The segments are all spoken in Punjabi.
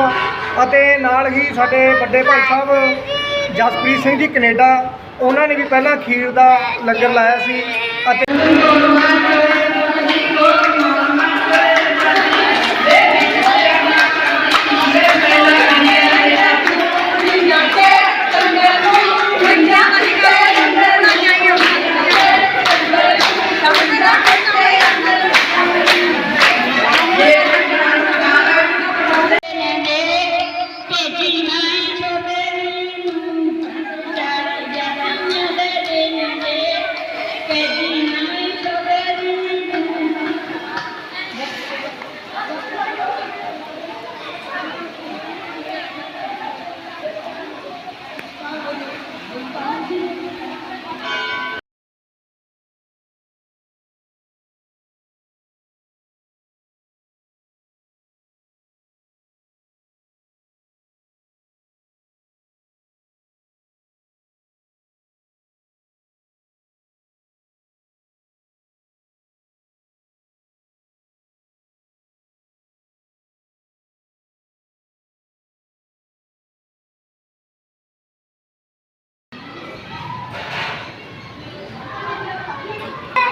ਵਾ ਅਤੇ ਨਾਲ ਹੀ ਸਾਡੇ ਵੱਡੇ ਭਾਈ ਸਾਹਿਬ ਜਸਪ੍ਰੀਤ ਸਿੰਘ ਜੀ ਕੈਨੇਡਾ, ਉਹਨਾਂ ਨੇ ਵੀ ਪਹਿਲਾਂ ਖੀਰ ਦਾ ਲੰਗਰ ਲਾਇਆ ਸੀ ਅਤੇ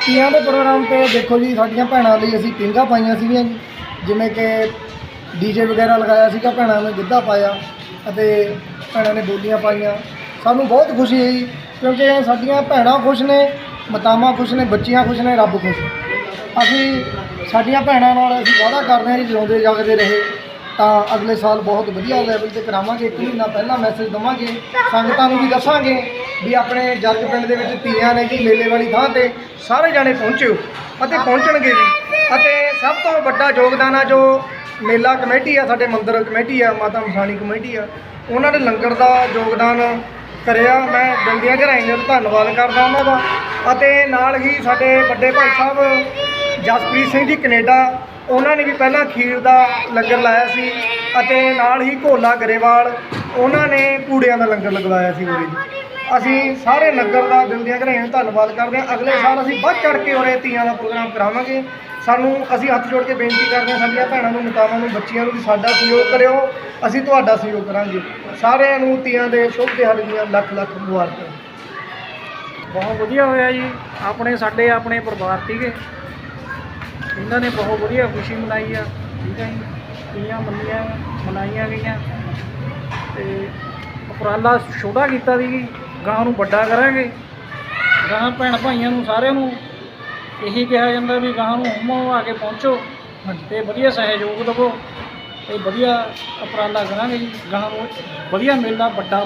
ਤੀਆਂ ਦੇ ਪ੍ਰੋਗਰਾਮ ਤੇ ਦੇਖੋ ਜੀ, ਸਾਡੀਆਂ ਭੈਣਾਂ ਲਈ ਅਸੀਂ ਪਿੰਗਾ ਪਾਈਆਂ ਸੀਗੀਆਂ ਜੀ। ਜਿਵੇਂ ਕਿ ਡੀਜੇ ਵਗੈਰਾ ਲਗਾਇਆ ਸੀਗਾ ਭੈਣਾਂ ਨੇ, ਗਿੱਧਾ ਪਾਇਆ ਅਤੇ ਭੈਣਾਂ ਨੇ ਬੋਲੀਆਂ ਪਾਈਆਂ। ਸਾਨੂੰ ਬਹੁਤ ਖੁਸ਼ੀ ਹੈ ਜੀ ਕਿਉਂਕਿ ਸਾਡੀਆਂ ਭੈਣਾਂ ਖੁਸ਼ ਨੇ, ਮਾਤਾਵਾਂ ਖੁਸ਼ ਨੇ, ਬੱਚੀਆਂ ਖੁਸ਼ ਨੇ, ਰੱਬ ਖੁਸ਼ ਅਸੀਂ ਸਾਡੀਆਂ ਭੈਣਾਂ ਨਾਲ ਅਸੀਂ ਵਾਅਦਾ ਕਰਦੇ ਹਾਂ ਜੀ, ਜਿਉਂਦੇ ਜਾਗਦੇ ਰਹੇ। ਤਾਂ ਅਗਲੇ ਸਾਲ ਬਹੁਤ ਵਧੀਆ ਲੈਵਲ ਤੇ ਕਰਾਵਾਂਗੇ, ਇੱਕ ਮਹੀਨਾ ਪਹਿਲਾਂ ਮੈਸੇਜ ਦਵਾਂਗੇ, ਸੰਗਤਾਂ ਨੂੰ ਵੀ ਦੱਸਾਂਗੇ। ਵੀ ਆਪਣੇ ਜੱਜ ਪਿੰਡ ਦੇ ਵਿੱਚ ਤੀਆਂ ਨੇ ਜੀ ਮੇਲੇ ਵਾਲੀ ਥਾਂ ਤੇ ਸਾਰੇ ਜਾਣੇ ਪਹੁੰਚਿਓ ਅਤੇ ਪਹੁੰਚਣਗੇ ਵੀ। ਅਤੇ ਸਭ ਤੋਂ ਵੱਡਾ ਯੋਗਦਾਨ ਆ ਜੋ ਮੇਲਾ ਕਮੇਟੀ ਆ, ਸਾਡੇ ਮੰਦਰ ਕਮੇਟੀ ਆ, ਮਾਤਾ ਮਸਾਣੀ ਕਮੇਟੀ ਆ, ਉਹਨਾਂ ਨੇ ਲੰਗਰ ਦਾ ਯੋਗਦਾਨ ਕਰਿਆ। ਮੈਂ ਦਿਲ ਦੀਆਂ ਗਹਿਰਾਈਆਂ ਧੰਨਵਾਦ ਕਰਦਾ ਉਹਨਾਂ ਦਾ। ਅਤੇ ਨਾਲ ਹੀ ਸਾਡੇ ਵੱਡੇ ਭਾਈ ਸਾਹਿਬ ਜਸਪ੍ਰੀਤ ਸਿੰਘ ਜੀ ਕੈਨੇਡਾ, ਉਹਨਾਂ ਨੇ ਵੀ ਪਹਿਲਾਂ ਖੀਰ ਦਾ ਲੰਗਰ ਲਾਇਆ ਸੀ ਅਤੇ ਨਾਲ ਹੀ ਘੋਲਾ ਗਰੇਵਾਲ, ਉਹਨਾਂ ਨੇ ਕੂੜਿਆਂ ਦਾ ਲੰਗਰ ਲਗਵਾਇਆ ਸੀ ਉਰੇ ਅਸੀਂ ਸਾਰੇ ਨਗਰ ਦਾ ਦਿਲ ਦੀਆਂ ਗਹਿਰਾਈਆਂ ਧੰਨਵਾਦ ਕਰਦੇ ਹਾਂ। ਅਗਲੇ ਸਾਲ ਅਸੀਂ ਵੱਧ ਚੜ ਕੇ ਉਰੇ ਤੀਆਂ ਦਾ ਪ੍ਰੋਗਰਾਮ ਕਰਾਵਾਂਗੇ। ਸਾਨੂੰ ਅਸੀਂ ਹੱਥ ਜੋੜ ਕੇ ਬੇਨਤੀ ਕਰਦੇ ਹਾਂ ਸਾਡੀਆਂ ਭੈਣਾਂ ਨੂੰ ਮਾਤਾਵਾਂ ਨੂੰ, ਬੱਚਿਆਂ ਨੂੰ ਵੀ ਸਾਡਾ ਸਹਿਯੋਗ ਕਰਿਓ। ਅਸੀਂ ਤੁਹਾਡਾ ਸਹਿਯੋਗ ਕਰਾਂਗੇ। ਸਾਰਿਆਂ ਨੂੰ ਤੀਆਂ ਦੇ ਸ਼ੁਭ ਦਿਹਾੜੇ ਦੀਆਂ ਲੱਖ ਲੱਖ ਮੁਬਾਰਕਾਂ। ਬਹੁਤ ਵਧੀਆ ਹੋਇਆ ਜੀ। ਆਪਣੇ ਸਾਡੇ ਆਪਣੇ ਪਰਿਵਾਰ ਸੀਗੇ। ਇਹਨਾਂ ਨੇ ਬਹੁਤ ਵਧੀਆ ਖੁਸ਼ੀ ਮਨਾਈ ਆ। ਠੀਕ ਹੈ ਜੀ। ਤੀਆਂ ਮੰਨੀਆਂ, ਮਨਾਈਆਂ ਗਈਆਂ। ਤੇ ਉਪਰਾਲਾ ਛੋਟਾ ਕੀਤਾ ਸੀ ਗਾਂ ਨੂੰ ਵੱਡਾ ਕਰਾਂਗੇ। ਗਾਂ ਭੈਣ ਭਾਈਆਂ ਨੂੰ ਸਾਰਿਆਂ ਨੂੰ ਇਹੀ ਕਿਹਾ ਜਾਂਦਾ ਵੀ ਗਾਂ ਨੂੰ ਹੁਮੋ ਆ ਕੇ ਪਹੁੰਚੋ ਤੇ ਵਧੀਆ ਸਹਿਯੋਗ ਦੇਵੋ ਤੇ ਵਧੀਆ ਉਪਰਾਲਾ ਕਰਾਂਗੇ ਜੀ। ਗਾਂ ਨੂੰ ਵਧੀਆ ਮੇਲਾ ਵੱਡਾ